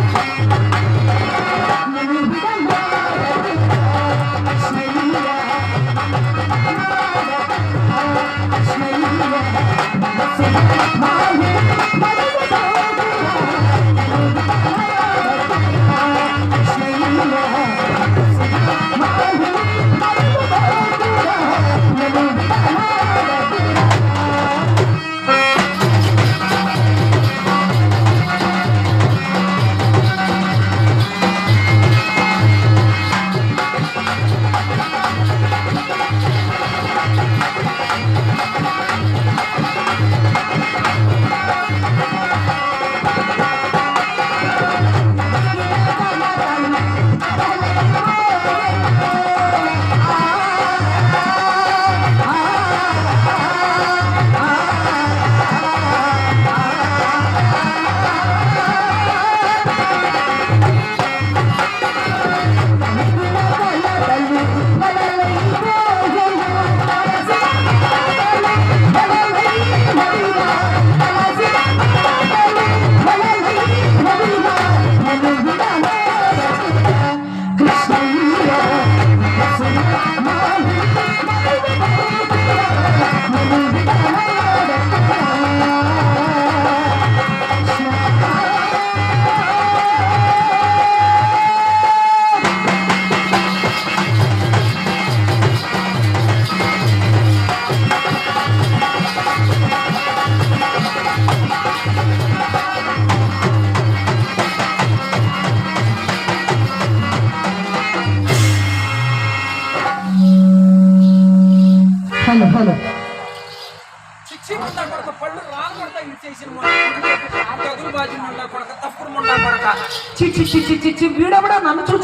Thank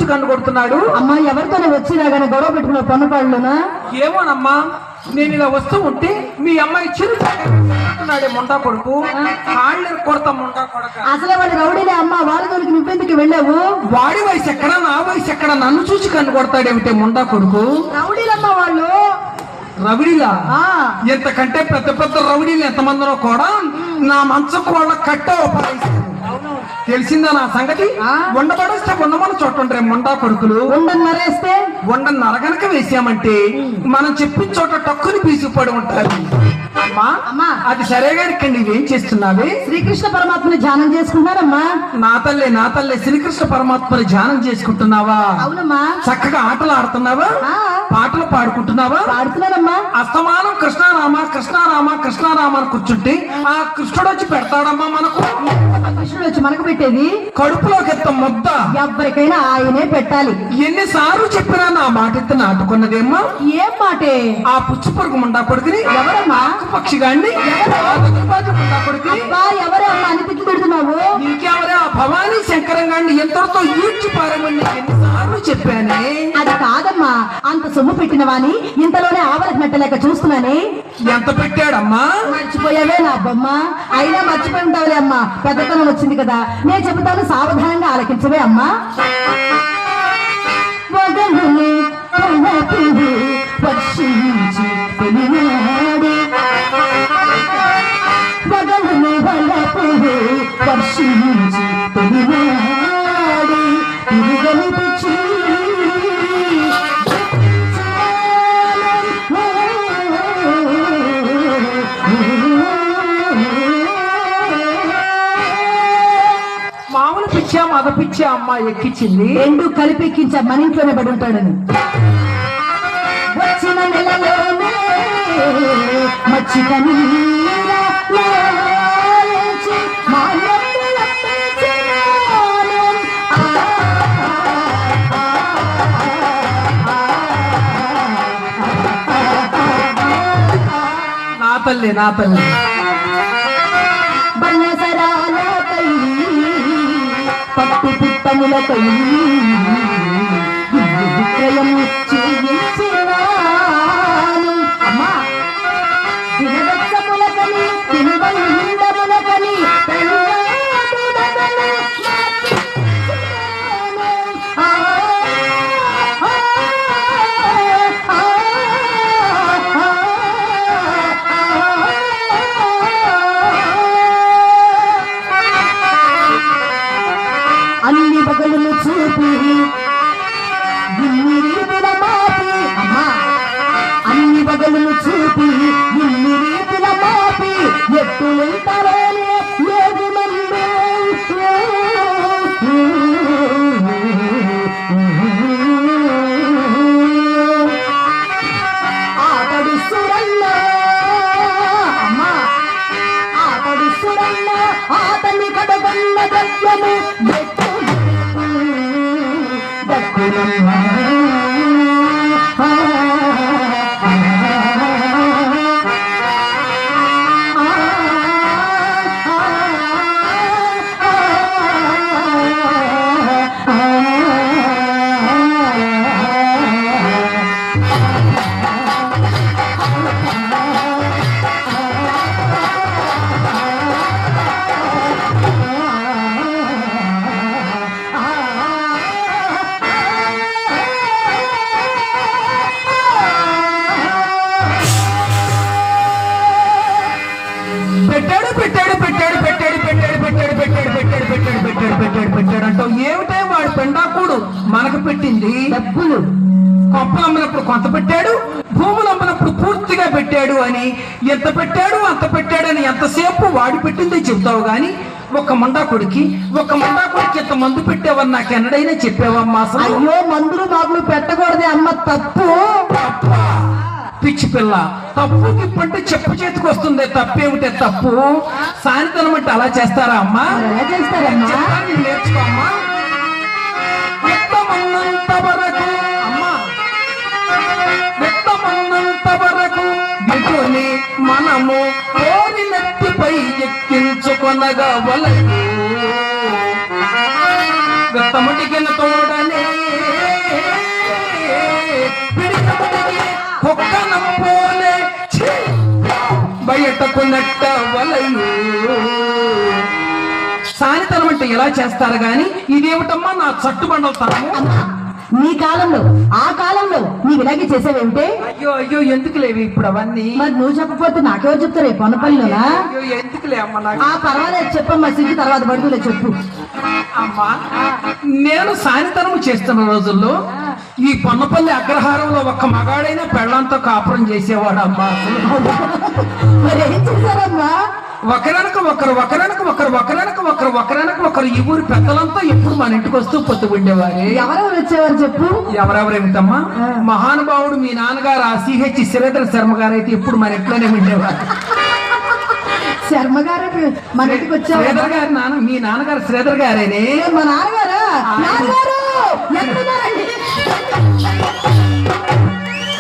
నన్ను చూచి కన్ను కొడుతున్నాడు. అమ్మా ఎవరితోనే వచ్చినా గానీ గొడవ పెట్టుకున్న పన్నుపాళ్ళునా? ఏమోనమ్మా నేను ఇలా వస్తూ ఉంటే మీ అమ్మాయి చిరు నాడే ముండా కొడుకు. కాళ్ళు కొడతా ముండా కొడక. అసలే వాడు రౌడీలే అమ్మా వాళ్ళ దొరికి నువ్వెందుకు వెళ్ళావు? వాడి వయసు ఎక్కడ నా వయసు ఎక్కడ నన్ను చూసి కన్ను కొడతాడేమిటే ముండా కొడుకు? రౌడీలమ్మా వాళ్ళు. రవిడిలా ఎంతకంటే పెద్ద పెద్ద రౌడీలు ఎంతమందినో కూడా నా మంచకు వాళ్ళ కట్ట తెలిసిందా నా సంగతి. ఉండబడేస్తే ఉండమని చోటుండ్రే ముండా కొడుకులు. ఉండని మరేస్తే వండ నరగనక వేసామంటే మనం చెప్పిన చోట టక్కుని పీసుపడి ఉంటారు. అమ్మా అమ్మా. అది సరే గాని ఇక్కడ నీవేం చేస్తున్నావే? శ్రీకృష్ణ పరమాత్మని ధ్యానం చేసుకుంటున్నారమ్మా. నా తల్లే నా తల్లే శ్రీకృష్ణ పరమాత్మని ధ్యానం చేసుకుంటున్నావా? అవునమ్మా. చక్కగా ఆటలు ఆడుతున్నావా. పాటలు పాడుకుంటున్నావా? పాడుతున్నారమ్మా అస్తమానం కృష్ణారామ కృష్ణారామ కృష్ణారామ అని కూర్చుంటే ఆ కృష్ణుడు వచ్చి పెడతాడమ్మా మనకు. కృష్ణుడు వచ్చి మనకు పెట్టేది? కడుపులోకి ఎత్త ముద్ద. ఎవరికైనా ఆయనే పెట్టాలి. ఎన్నిసార్లు చెప్పినా నా మాట ఎత్తి నాటుకున్నదేమ్మా? ఏం మాటే? ఆ పుచ్చు పురుగు ముండా కొడుకుని ఎవరమ్మా? పక్షి గాండి ముండా కొడుకుని బా ఎవరే అమ్మా అని తిట్లు పెడుతున్నావు? నీకెవరే ఆ భవానీ శంకరం గాండి ఎంతటితో ఈడ్చి పారమని ఎన్నిసార్లు చెప్పానే? అది కాదమ్మా అంత సొమ్ము పెట్టిన వాని ఇంతలోనే ఆవలకు నెట్టలేక చూస్తున్నానే? ఎంత పెట్టాడమ్మా? మర్చిపోయావే నా బొమ్మ. అయినా మర్చిపోయి ఉంటావులే అమ్మా. పెద్దతనం వచ్చింది కదా. నేను చెబుతాను సావధానంగా ఆలకించవే అమ్మా. వర్షించి పిచ్చా మగ పిచ్చా అమ్మ ఎక్కించింది. రెండు కలిపెక్కించా మన ఇంట్లోనే పడి ఉంటాడని. వచ్చిన నెలలోనే మచ్చిక నా తల్లి నా తల్లి. పట్టు పుట్టములకై ఇల్లు విక్రయం బ్రహ్మతత్వము భక్తులు భక్తులు ఏమిటే వాడు పెండాకుడు? మనకు పెట్టింది డబ్బులు. కొప్పలు అమ్మినప్పుడు కొంత పెట్టాడు భూములు అమ్మినప్పుడు పూర్తిగా పెట్టాడు అని ఎంత పెట్టాడు అంత పెట్టాడు అని ఎంతసేపు వాడి పెట్టిందే చెబుతావు గాని ఒక మండాకుడికి ఒక మండాకుడికి ఎంత మందు పెట్టావని నాకు ఎన్నడైనా చెప్పావమ్మా అసలు? అయ్యో మందులు మాకులు పెట్టకూడదే అమ్మ తప్పు? పిచ్చి పిల్ల తప్పు గిప్పంటే చెప్పు చేతికి వస్తుంది తప్పేమిటే తప్పు? సాయంత్రం అంటే అలా చేస్తారా అమ్మా? చేస్తారమ్మా. చెప్తాను, వ్యక్తమన్నంత వరకు వ్యక్తమన్నంత వరకు దిగుని మనము కోరి నెత్తిపై ఎక్కించుకొనగవలదు. వ్యక్తముడికిన తోడనే బయటకు నెట్టవలయు అంటే ఎలా చేస్తారు గాని? ఇదేమిటమ్మా నా చట్టుబండలతనము నీ కాలంలో ఆ కాలంలో నీవు ఇలాగే చేసావేమిటే? అయ్యో అయ్యో ఎందుకు లేవి ఇప్పుడు అవన్నీ? మరి నువ్వు చెప్పకపోతే నాకెవరు చెప్తారే పొన్నపల్లిలోనా అయ్యో ఎందుకులే అమ్మ నాకు? ఆ పర్వాలేదు చెప్పమ్మా సిగ్గు తర్వాత పడుతులే చెప్పు. అమ్మా నేను సానితనము చేస్తున్న రోజుల్లో ఈ పొన్నపల్లి అగ్రహారంలో ఒక్క మగాడైనా పెళ్ళంతో కాపురం చేసేవాడు అమ్మా అసలు మరి ఏం చేశారమ్మా? ఒకరనక ఒకరు ఒకరనక ఒకరు ఒకరనక ఒకరు ఒకరనక ఒకరు ఈ ఊరి పెద్దలంతా ఎప్పుడు మన ఇంటికి వస్తూ పొత్తు ఉండేవారే ఎవరెవరు వచ్చేవారు చెప్పు? ఎవరెవరేమిటమ్మా? మహానుభావుడు మీ నాన్నగారు ఆ సిహెచ్ శ్రీధర శర్మ గారు అయితే ఎప్పుడు మన ఇంట్లోనే ఉండేవారు. శర్మ గారు మన ఇంటికి వచ్చేవారు శ్రీధర్ గారు నాన్న మీ నాన్నగారు శ్రీధర్ గారేనే? మా నాన్నగారా?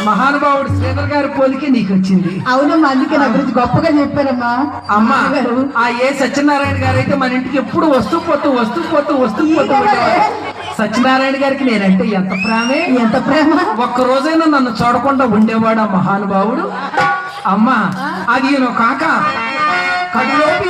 మహానుభావుడు శ్రీధర్ గారి పోలికే నీకు వచ్చింది అవునమ్మా అందుకే నా గురించి గొప్పగా చెప్పారమ్మా అమ్మా ఆ ఏ సత్యనారాయణ గారు అయితే మన ఇంటికి ఎప్పుడు వస్తూ పోతూ వస్తూ పోతూ వస్తూ పోతూ సత్యనారాయణ గారికి నేనంటే ఎంత ప్రేమే? ఎంత ప్రేమ? ఒక్క రోజైనా నన్ను చూడకుండా ఉండేవాడు ఆ మహానుభావుడు? అమ్మా అది కాక కదిలోపి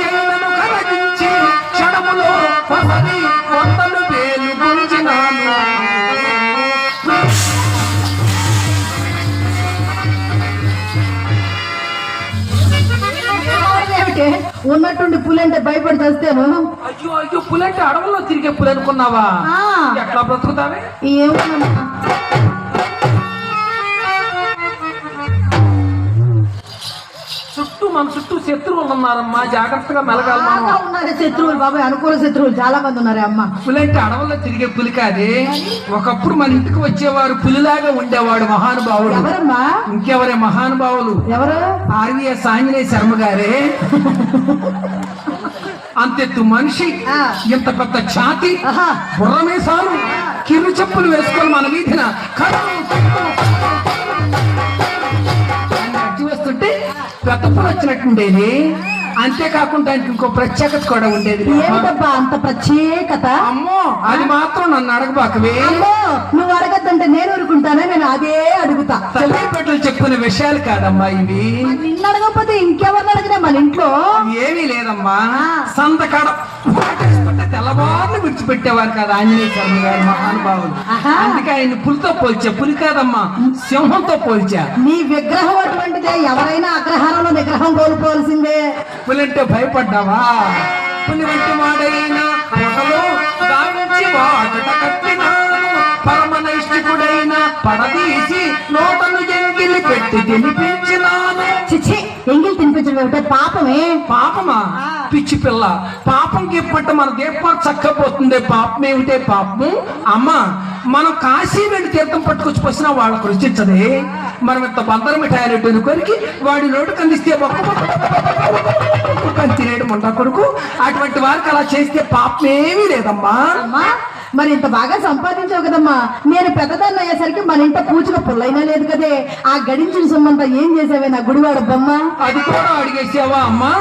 ఏమిటి ఉన్నట్టుండి పులంటే భయపడి చేస్తాను అయ్యో అయ్యో పులంటే అడవుల్లో తిరిగే పులి అనుకున్నావా. ఎట్లా బ్రతుకుతావే? ఏమన్నా మన చుట్టూ శత్రువులు ఉన్నారమ్మా. జాగ్రత్తగా మెలగాలి బాగా ఉన్నారు శత్రువులు బాబాయ్ అనుకూల శత్రువులు. చాలా మంది ఉన్నారే అమ్మ. పులంటే అడవుల్లో తిరిగే పులి కాదే. ఒకప్పుడు మన ఇంటికి వచ్చేవారు పులిలాగా ఉండేవాడు మహానుభావుడు. ఎవరమ్మా? ఇంకెవరే మహానుభావులు? ఎవరు? ఆర్వీఎస్ ఆంజనేయ శర్మ గారే. అంతెత్తు మనిషి. ఇంత పెద్ద ఛాతి. బుర్రమేసాలు కిరు చెప్పులు వేసుకొని మన వీధిన కర్రు, పెద్దప్పుడు వచ్చినట్టుండేది అంతేకాకుండా ఆయనకి ఇంకో ప్రత్యేకత కూడా ఉండేది. అంత ప్రత్యేకత? అమ్మో అది మాత్రం నన్ను అడగబాకవే. నువ్వు అడగద్దంటే నేను ఊరుకుంటానే నేను అదే అడుగుతా. తల్లిపెట్టలు చెప్పుకునే విషయాలు కాదమ్మా ఇవి. నిన్ను అడగకపోతే ఇంకెవరిని అడిగినా మన ఇంట్లో? ఏమీ లేదమ్మా. సంతకాడ. తెల్లవారులు విడిచిపెట్టేవారు కాదు. ఆంజనేయ స్వామి గారు మహానుభావులు. అందుకే ఆయన పులితో పోల్చా. పులి కాదమ్మా సింహంతో పోల్చా. నీ విగ్రహం అటువంటిదే. ఎవరైనా అగ్రహారంలో విగ్రహం కోల్పోవలసిందే. పులంటే భయపడ్డావా? పులి వంటి వాడైనా కట్టినాను పరమనైష్టికుడైన పడదీసి నోటను ఎంగిలి పెట్టి తినిపించినాను ఏమిటో పాపమే పాపమా పిచ్చి పిల్ల పాపంకి ఇప్పటి మన దీపం చక్కపోతుంది పాపం ఏమిటే పాపము అమ్మా మనం కాశీ వెళ్ళి తీర్థం పట్టుకొచ్చి పోసినా వాళ్ళకు రుచించదే మనం ఇంత బందర మిఠాయిలు కొరికి వాడి నోటు కందిస్తే తినేడు ముండా కొడుకు అటువంటి వారికి అలా చేస్తే పాపం ఏమీ లేదమ్మా అమ్మా మరి ఇంత బాగా సంపాదించావు కదమ్మా. నేను పెద్దదాన్ని అయ్యేసరికి మన ఇంట పూచిక పుల్లైనా లేదు కదే. ఆ గడించిన సొమ్మంతా ఏం చేసావే నా గుడివాడ బొమ్మ? అది కూడా అడిగేసావా అమ్మా?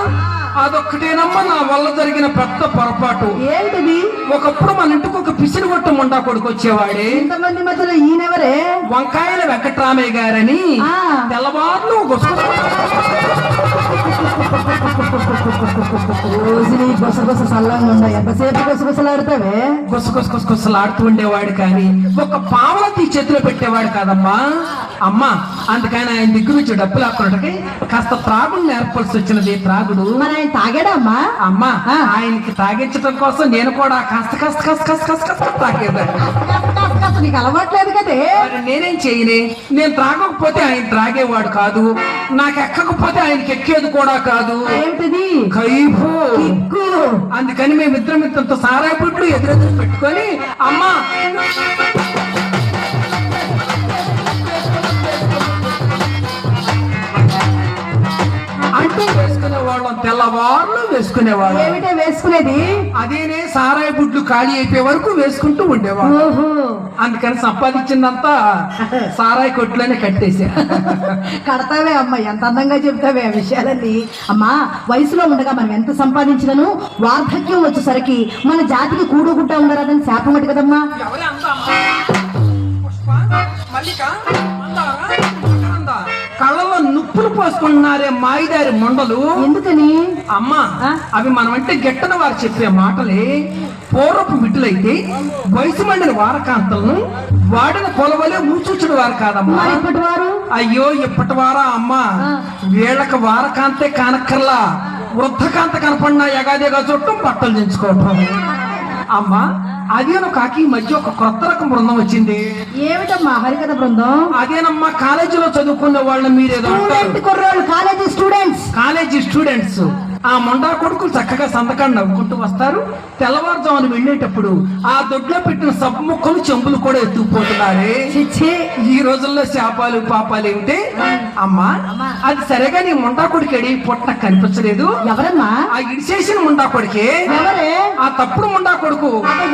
అదొక్కటేనమ్మా నా వల్ల జరిగిన పెద్ద పొరపాటు. ఏంటిది? ఒకప్పుడు మన ఇంటికి ఒక పిసిరి కొట్టు ముండా కొడుకు వచ్చేవాడే. ఇంతమంది మధ్యలో ఈయనెవరే? వంకాయల వెంకట్రామయ్య గారని ఆ. తెల్లవారులు రోజుని గుసగుస సల్లంగా ఉన్నాయి. ఎంతసేపు గుసగుసలాడతావే గుసగుసగుసలాడుతూ ఉండేవాడు కానీ ఒక పావల తీ చేతిలో పెట్టేవాడు కాదమ్మా. అమ్మా అందుకని ఆయన దిగ్గు నుంచి డబ్బులు లాక్కున్నట్టుకి కాస్త త్రాగుడు నేర్పాల్సి వచ్చినది. త్రాగుడు మరి ఆయన తాగాడా అమ్మా? అమ్మా. ఆయనకి తాగించడం కోసం నేను కూడా కాస్త కాస్త కాస్త కాస్త కాస్త కాస్త తాగేదాన్ని. అసలు నీకు అలవాట్లేదు కదే. మరి నేనేం చేయనే? నేను త్రాగకపోతే ఆయన త్రాగేవాడు కాదు. నాకు ఎక్కకపోతే ఆయనకి ఎక్కేది కూడా కాదు. ఏమిటిది కైఫు. కిక్కు. అందుకని మేమిద్దరం ఇంత సారాయి పుట్లు ఎదురెదురు పెట్టుకొని అమ్మా! అంటూ వేసుకునేవాళ్ళం తెల్లవారులు. వేసుకునేవాళ్ళం. ఏమిటే వేసుకునేది? అదేనే సారాయి బుడ్లు ఖాళీ అయిపోయే వరకు వేసుకుంటూ ఓహో. అందుకని సంపాదించిందంతా సారాయి కొట్లోనే కట్టేసా. కడతావే అమ్మ ఎంత అందంగా చెప్తావే ఆ విషయాలన్నీ. అమ్మా వయసులో ఉండగా మనం ఎంత సంపాదించినను వార్ధక్యం వచ్చేసరికి మన జాతికి కూడుగుట్ట ఉండరాదని శాపం ఒకటి కదమ్మా. మల్లిక. నుప్పులు పోసుకుంటున్నారే మాయిదారి మొండలు? ఎందుకని? అమ్మా? అవి మనమంటే గిట్టన వారు చెప్పే మాటలే. పూర్వపు బిడ్డలైతే వయసు మండిన వారకాంతలను వాడిన పొలవలే మూచూచుడు వారు కాదమ్మా. ఇప్పటి వారు అయ్యో ఇప్పటి వారా అమ్మా. వీళ్ళకి వారకాంతే కానక్కర్లా. వృద్ధకాంత కనపడినా ఎగాదిగా చుట్టం బట్టలు దించుకోవటం. అమ్మా అదేనో కాకి మధ్య ఒక కొత్త రకం బృందం వచ్చింది. ఏమిటమ్మా హరికథ బృందం? అదేనమ్మా కాలేజీలో చదువుకునే వాళ్ళని మీరేదో అంటారు. స్టూడెంట్ కుర్రోళ్ళు కాలేజీ స్టూడెంట్స్. College students. ఆ మొండా కొడుకులు చక్కగా సంతకాన్ని నవ్వుకుంటూ వస్తారు. తెల్లవారుజామున వెళ్ళేటప్పుడు ఆ దొడ్లో పెట్టిన సబ్బు ముక్కలు చెంబులు కూడా ఎత్తుకుపోతున్నారే. ఈ రోజుల్లో శాపాలు పాపాలు ఏమిటి అమ్మా అది సరేగా నీ ముండా కొడుకు ఎడి పుట్ట కనిపించలేదు. ఎవరమ్మా? ఆ ఇడిసేసిన ముండా కొడుకే. ఎవరే? ఆ తప్పుడు ముండా కొడుకు.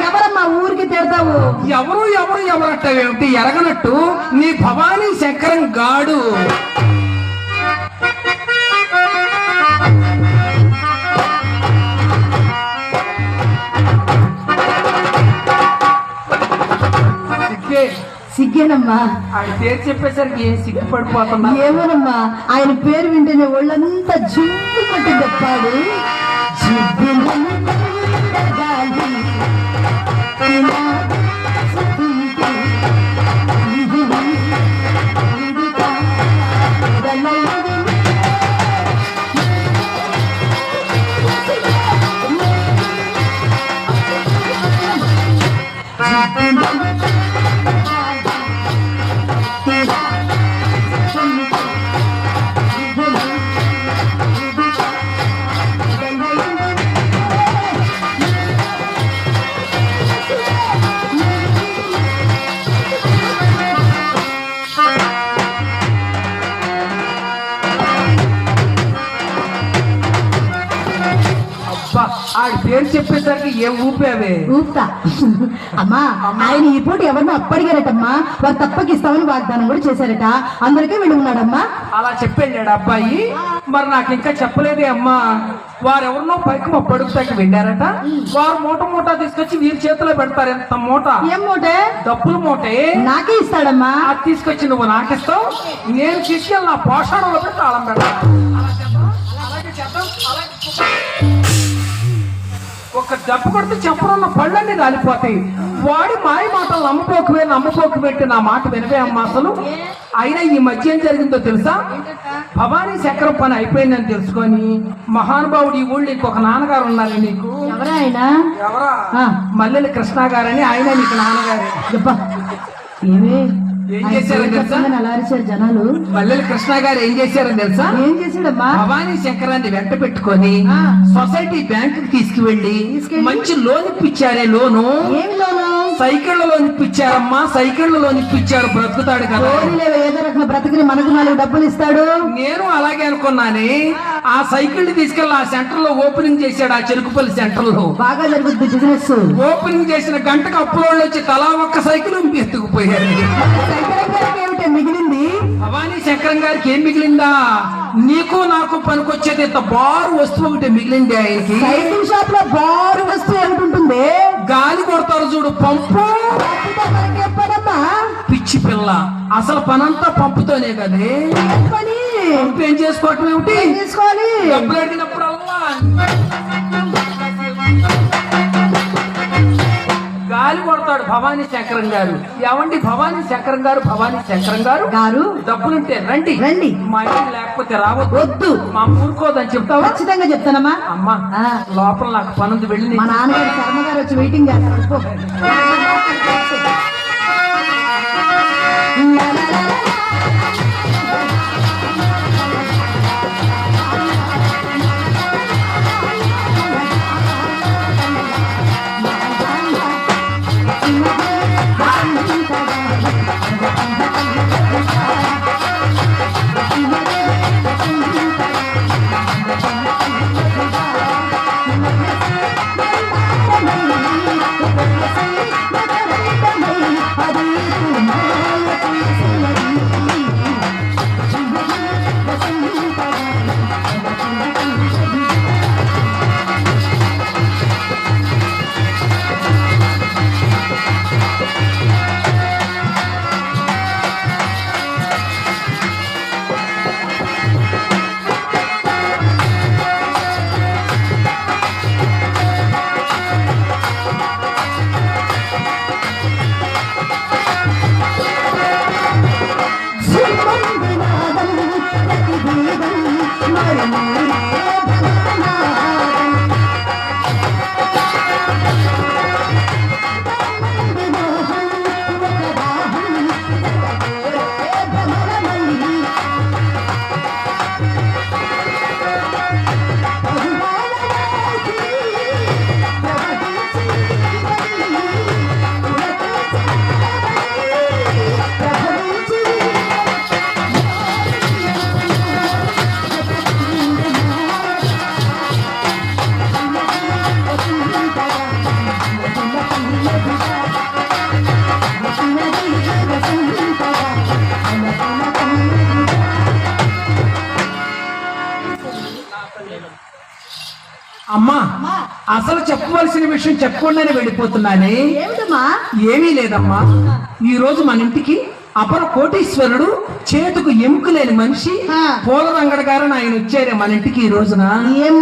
ఎవరమ్మా ఊరికి తిడతావు? ఎవరు ఎవరు ఎవరట్టేమిటి ఎరగనట్టు నీ భవానీ శంకరం గాడు. సిగ్గేనమ్మా ఆయన పేరు చెప్పేసరికి ఏం సిగ్గుపడిపోతున్నా ఏమోనమ్మా ఆయన పేరు వింటేనే ఒళ్ళంతా జివ్వు కొట్టి చెప్పాడు అబ్బా ఆడి పేరు చెప్పేసరికి ఏం ఊపావే ఊపుతా. అమ్మా ఆయన ఈ పూట ఎవరినో అప్పడిగారటమ్మా. వారు తప్పకిస్తామని వాగ్దానం కూడా చేశారట. అందరికీ వెళ్ళి ఉన్నాడమ్మా. అలా చెప్పాడు అబ్బాయి. మరి నాకు ఇంకా చెప్పలేదే అమ్మా. వారెవరినో పైకి మా పడుగుతాకి వెళ్ళారట. వారు మూట మూట తీసుకొచ్చి వీరి చేతిలో పెడతారు. ఎంత మూట? ఏం మూటే? డబ్బుల మూటే. నాకే ఇస్తాడమ్మా. అది తీసుకొచ్చి నువ్వు నాకిస్తావు. నేను తీసుకెళ్ళి నా పోషణలో పెట్టి తాళం పెడతాను ఒక దెబ్బ కొడితే చెప్పనున్న పళ్ళన్నీ రాలిపోతాయి. వాడి మాయ మాటలు నమ్మపోకువే నమ్మపోకు పెట్టి నా మాట వినవే అమ్మా అసలు. అయినా ఈ మధ్య ఏం జరిగిందో తెలుసా? భవానీ చక్రం పని అయిపోయిందని తెలుసుకొని మహానుభావుడు ఈ ఊళ్ళో ఇంకొక నాన్నగారు ఉన్నారు నీకు? ఎవరా ఆయన? ఎవరా? ఆ. మల్లెల కృష్ణ గారని ఆయన నీకు నాన్నగారే. చెప్పా ఏమి? ఏం చేశారో తెలుసా? చెప్పగానే అలా అరిచారు జనాలు. మల్లెల కృష్ణ గారు ఏం చేశారో తెలుసా? ఏం చేశాడమ్మా భవానీ శంకరాన్ని వెంట పెట్టుకొని. సొసైటీ బ్యాంక్ తీసుకువెళ్ళి? మంచి లోన్ ఇప్పించారే లోను. ఏమి లోను? ఇప్పించారమ్మా సైకిళ్ళ లోన్ ఇప్పించారు బ్రతుకుతాడు కదా. ఏదో రకం బ్రతికిని మనకు నాలుగు డబ్బులు ఇస్తాడు. నేను అలాగే అనుకున్నానే ఆ సైకిల్ తీసుకెళ్ళి ఆ సెంటర్లో ఓపెనింగ్ చేశాడు ఆ చెరుకుపల్లి సెంటర్లో బాగా జరుగుద్ది బిజినెస్ ఓపెనింగ్ చేసిన గంటకు అప్పులోళ్ళు వచ్చి తలా ఒక్క సైకిల్ ఎత్తుకుపోయారు మిగిలింది? భవానీ శంకరం గారికి ఏం మిగిలిందా? నీకు నాకు పనికొచ్చేది ఇంత బారు వస్తువు ఒకటి మిగిలింది ఆయనకి. సైకిల్ షాప్లో బారు వస్తువు ఏమిటి ఉంటుంది. గాలి కొడతారు చూడు పంపు? పిచ్చి పిల్ల. అసలు పనంతా పంపుతోనే కదే. పంపు ఏం చేసుకోవటం ఏమిటి? ఏం తీసుకోవాలి డబ్బులు అడిగినప్పుడల్లా గాలి కొడతాడు భవానీ శంకరం గారు. ఏమండి భవానీ శంకరం గారు భవానీ శంకరం గారు? గారు. డబ్బులుంటే రండి. రండి. మా ఇంటికి లేకపోతే రావద్దు. వద్దు. మా ఊరుకోదని చెప్తావా? ఖచ్చితంగా చెప్తానమ్మా. అమ్మా. లోపల నాకు పనుంది వెళ్ళి మా నాన్నగారు శర్మ గారు వచ్చి వెయిటింగ్ చేస్తారు. చెప్పవలసిన విషయం చెప్పకుండానే వెళ్ళిపోతున్నానే? ఏమీ లేదమ్మా. ఈ రోజు మన ఇంటికి అపర కోటీశ్వరుడు చేతుకు ఎముక లేని మనిషి ఆ. పూల రంగడ గారు ఆయన వచ్చారే మన ఇంటికి ఈ రోజున. ఏం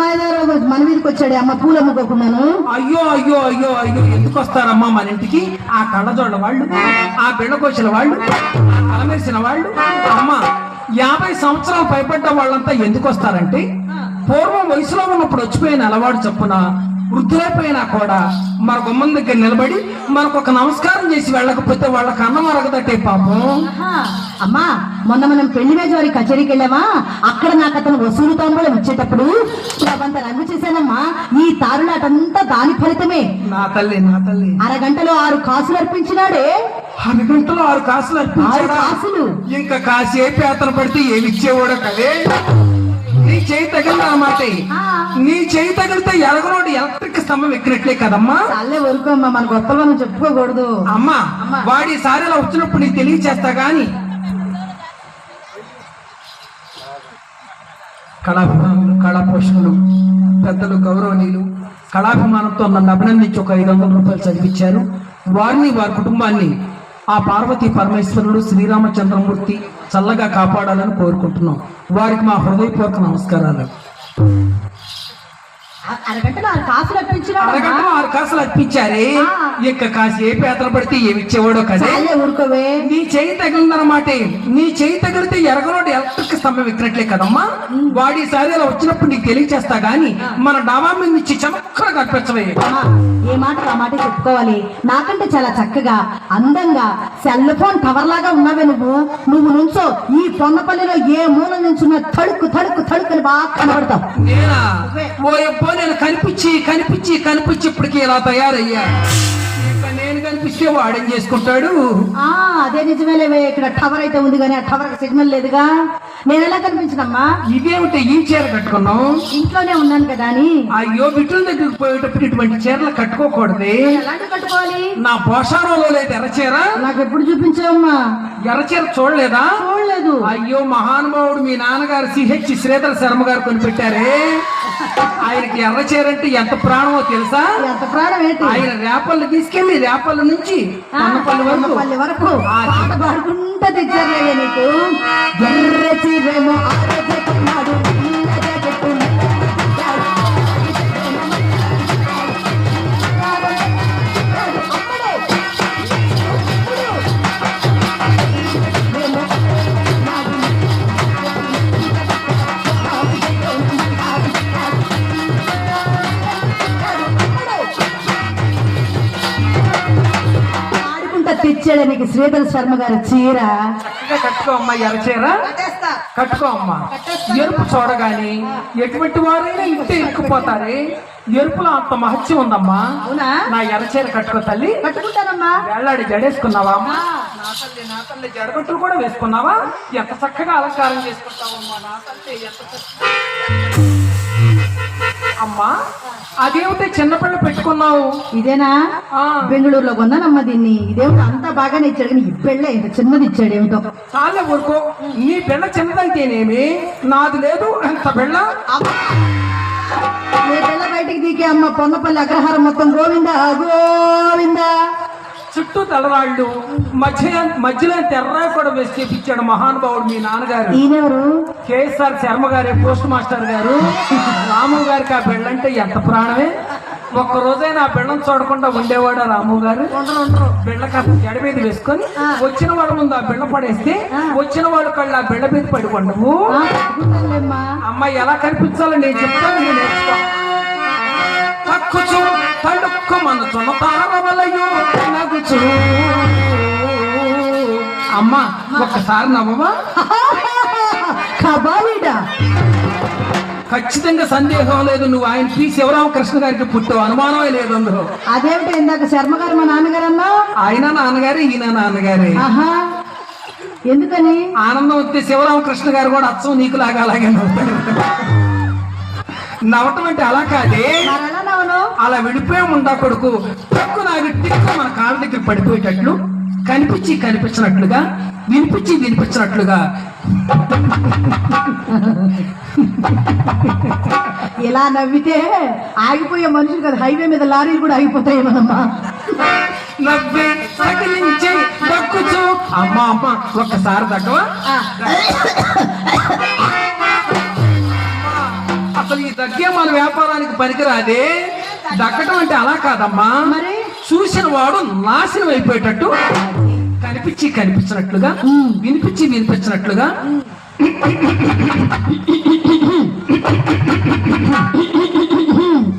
మన మీదకి వచ్చాడే అమ్మ పూలు అమ్ముకోకున్నాను అయ్యో అయ్యో అయ్యో అయ్యో ఎందుకు వస్తారమ్మా మన ఇంటికి? ఆ కళ్ళజోళ్ళ వాళ్ళు ఆ బిళ్ళకోసిన వాళ్ళు ఆ కలమేసిన వాళ్ళు. అమ్మ యాభై సంవత్సరాలు పైపడ్డ వాళ్ళంతా ఎందుకు వస్తారంటే పూర్వం వయసులో ఉన్నప్పుడు వచ్చిపోయిన అలవాటు చొప్పున వృద్ధులైపోయినా కూడా మన గుమ్మం దగ్గర నిలబడి మనకు ఒక నమస్కారం చేసి వెళ్ళకపోతే వాళ్ళకి అన్నం అరగదట్టే పాపం. అమ్మా మొన్న మనం పెళ్ళి వారి కచేరీకి వెళ్ళామా? అక్కడ నాకు అతను వసూలు తాంబూలం ఇచ్చేటప్పుడు అంత రంగు చేశానమ్మా. ఈ తారులాటంతా దాని ఫలితమే. నా తల్లి నా తల్లి. అరగంటలో ఆరు కాసులు అర్పించినాడే. ఆరు గంటలు ఆరు కాసులు అర్పించాడా? కాసులు. ఇంకా కాసేపు యాత్ర పడితే ఏమి ఇచ్చేవాడో కదే. నీ చేయి తగిలిన అన్నమాట. నీ చేయి తగిలితే ఎలగనోడు ఎలక్ట్రిక్ స్తంభం ఎక్కినట్లే కదమ్మా చాలే వరకు అమ్మా మన గొప్పలు మనం చెప్పుకోకూడదు అమ్మా. వాడి సారిలో వచ్చినప్పుడు నీకు తెలియచేస్తా గాని కళాభిమానులు కళా పోషకులు పెద్దలు గౌరవనీయులు కళాభిమానంతో నన్ను అభినందించి ఒక ఐదు వందల రూపాయలు చదివించారు వారిని వారి కుటుంబాన్ని ఆ పార్వతీ పరమేశ్వరుడు శ్రీరామచంద్రమూర్తి చల్లగా కాపాడాలని కోరుకుంటున్నాం. వారికి మా హృదయపూర్వక నమస్కారాలు. అరగంటలో ఆరు కాసులు ఆరు. ఇక పేదలు పడితే ఏమి ఇచ్చేవాడో కదే? చాలే ఊరుకోవే. నీ చేయి తగిలిందనమాట నీ చేయి తగిలితే ఎరగనోడు ఎలక్ట్రిక్ స్తంభం ఎక్కినట్లే కదమ్మా. వాడి సారి అలా వచ్చినప్పుడు నీకు తెలియచేస్తా గాని మన డాబా మీద నుంచి చమక్కగా కనిపించవే ఏ మాట ఆ మాట చెప్పుకోవాలి. నాకంటే చాలా చక్కగా అందంగా సెల్ ఫోన్ కవర్ లాగా ఉన్నావే నువ్వు. నువ్వు నుంచో. ఈ పొన్నపల్లిలో ఏ మూల నుంచున్న తడుకు తడుకు తడుకు అని బాగా కనబడతావు. నేను కనిపించి కనిపించి కనిపించి ఇప్పటికి ఇలా తయారయ్యా. కనిపిస్తే వాడేం చేసుకుంటాడు? ఆ అదే నిజమేలేవే ఇక్కడ టవర్ అయితే ఉంది కానీ ఆ టవర్ సిగ్నల్ లేదుగా. నేను ఎలా కనిపించినమ్మా? ఇదేమిటి ఈ చీర కట్టుకున్నాం ఇంట్లోనే ఉన్నాను కదా అని. అయ్యో బిడ్డల దగ్గరికి పోయేటప్పుడు ఇటువంటి చీరలు కట్టుకోకూడదు. ఎలాంటి కట్టుకోవాలి? నా పోషారంలో లేదు ఎర్రచీర నాకు ఎప్పుడు చూపించావమ్మా? ఎర్రచీర చూడలేదా? చూడలేదు. అయ్యో మహానుభావుడు మీ నాన్నగారు సిహెచ్ శ్రీధర శర్మ గారు కొనిపెట్టారే. ఆయనకి ఎర్రచీర అంటే ఎంత ప్రాణమో తెలుసా? ఎంత ప్రాణం ఏంటి? ఆయన రేపల్లి తీసుకెళ్ళి నుంచి ఆ, అన్నపల్లి వరకు పాట పాడుకుంటా తెచ్చారులే నీకు. ఎర్ర చీరేమో శ్రీధర్ శర్మ గారి చీర. చక్కగా కట్టుకో అమ్మా ఎర్రచీర కట్టుకో అమ్మా. ఎరుపు చూడగాని ఎటువంటి వారైనా ఇంటే ఇరుక్కుపోతారే. ఎరుపులో అంత మహత్యం ఉందమ్మా. నా ఎర్రచీర కట్టుకో తల్లి. కట్టుకుంటానమ్మా. వేళ్ళాడి జడేసుకున్నావా? అమ్మా నా తల్లి నా తల్లి జడగొట్టులు కూడా వేసుకున్నావా? ఎంత చక్కగా అలంకారం చేసుకుంటావమ్మా నా తల్లి ఎంత చక్కగా- అమ్మా అదేమిటి చిన్నపిల్ల పెట్టుకున్నావు? ఇదేనా? ఆ. బెంగళూరులో కొన్నానమ్మా దీన్ని. ఇదేమిటో అంతా బాగానే ఇచ్చాడు కానీ ఈ పెళ్ళే ఇంత చిన్నది ఇచ్చాడు ఏమిటో. చాలే ఊరుకో. నీ బిళ్ళ చిన్నదైతేనేమి నాది లేదు ఎంత బిళ్ళ ఏ పిల్ల బయటికి దిగే అమ్మ పొన్నపల్లి అగ్రహారం మొత్తం గోవింద గోవింద? చుట్టూ తలరాళ్ళు మధ్య మధ్యలో తెర్రాయి కూడా వేసి చేపించాడు మహానుభావుడు మీ నాన్నగారు. కేఎస్ఆర్ శర్మ గారి పోస్ట్ మాస్టర్ గారు. రాము గారికి ఆ బిళ్ళంటే ఎంత ప్రాణమే? ఒక్క రోజైనా ఆ బిళ్ళం చూడకుండా ఉండేవాడు రాము గారు? బిళ్ళ కాస్త జడ మీద వేసుకొని వచ్చిన వాళ్ళ ముందు ఆ బిళ్ళ పడేస్తే వచ్చిన వాళ్ళ కళ్ళు ఆ బిళ్ళ మీద కట్టుకుంటానులేమ్మా. అమ్మాయి ఎలా కనిపించాలో నేను చెప్తాను నేను నేర్చుకో. తక్కుచు తడుక్కు మనచున్న తారవలయు నగుచు. అమ్మా ఒక్కసారి నవ్వమా కబాలీడా ఖచ్చితంగా సందేహం లేదు నువ్వు ఆయన పి శివరామకృష్ణ గారికి పుట్టావు అనుమానమే లేదు అందులో. అదేమిటి ఇందాక శర్మ గారు మా నాన్నగారు అన్నా ఆయన నాన్నగారే ఈయన నాన్నగారే. ఎందుకని? ఆనందం వస్తే శివరామకృష్ణ గారు కూడా అచ్చం నీకు లాగా అలాగే నవ్వుతాడు నవ్వటం అంటే అలా కాదే. అలా విడిపోయి ఉండా కొడుకు. తక్కు నాగి టిక్కు మన కాళ్ళ దగ్గర పడిపోయేటట్లు కనిపించి కనిపించినట్లుగా వినిపించి వినిపించినట్లుగా. ఇలా నవ్వితే ఆగిపోయే మనుషులు కదా. హైవే మీద లారీలు కూడా ఆగిపోతాయేమోనమ్మా నవ్వే దక్కుచు అమ్మా అమ్మ ఒక్కసారి దగ్గవా దగ్గే మన వ్యాపారానికి పనికిరాదే దక్కటం అంటే అలా కాదమ్మా. మరి? చూసిన వాడు నాశనం అయిపోయేటట్టు కనిపించి కనిపించినట్లుగా వినిపించి వినిపించినట్లుగా.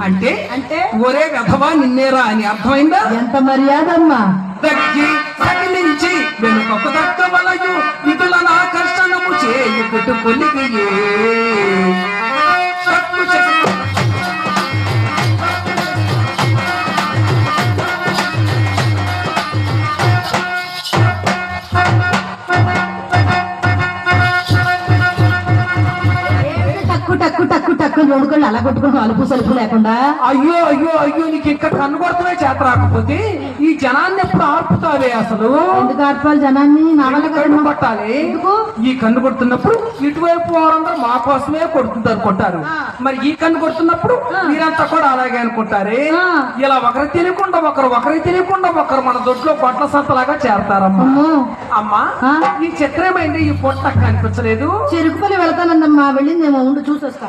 అంటే అంటే? ఒరే వెధవా నిన్నేరా అని అర్థమైందా? ఎంత మర్యాదమ్మా. దగ్గి సకిలించి వెనుకొక దక్క వలయు విధులను ఆకర్షణము చేయుకుటు కొలిగియే రెండు కళ్ళు అలా కొట్టుకుంటూ అలుపు సలుపు లేకుండా? అయ్యో అయ్యో అయ్యో నీకు ఇంకా కన్ను కొడుతున్నా చేత రాకపోతే ఈ జనాన్ని ఎప్పుడు ఆర్పుతావే అసలు? ఎందుకు ఆర్పాలి జనాన్ని? నా వల్ల కన్ను. కొట్టాలి? ఈ కన్ను కొడుతున్నప్పుడు ఇటువైపు వారందరూ మా కోసమే కొడుతుంది అనుకుంటారు మరి ఈ కన్ను కొడుతున్నప్పుడు మీరంతా కూడా అలాగే అనుకుంటారే. ఇలా ఒకరు తెలియకుండా ఒకరు ఒకరికి తెలియకుండా ఒకరు మన దొడ్లో పొట్ల సంతలాగా చేరతారమ్మా. అమ్మో? ఈ చిత్రమైంది ఈ పొట్ట కనిపించలేదు. చెరుకుపల్లి వెళ్తానందమ్మా వెళ్ళిందేమో ఉండు చూసొస్తా.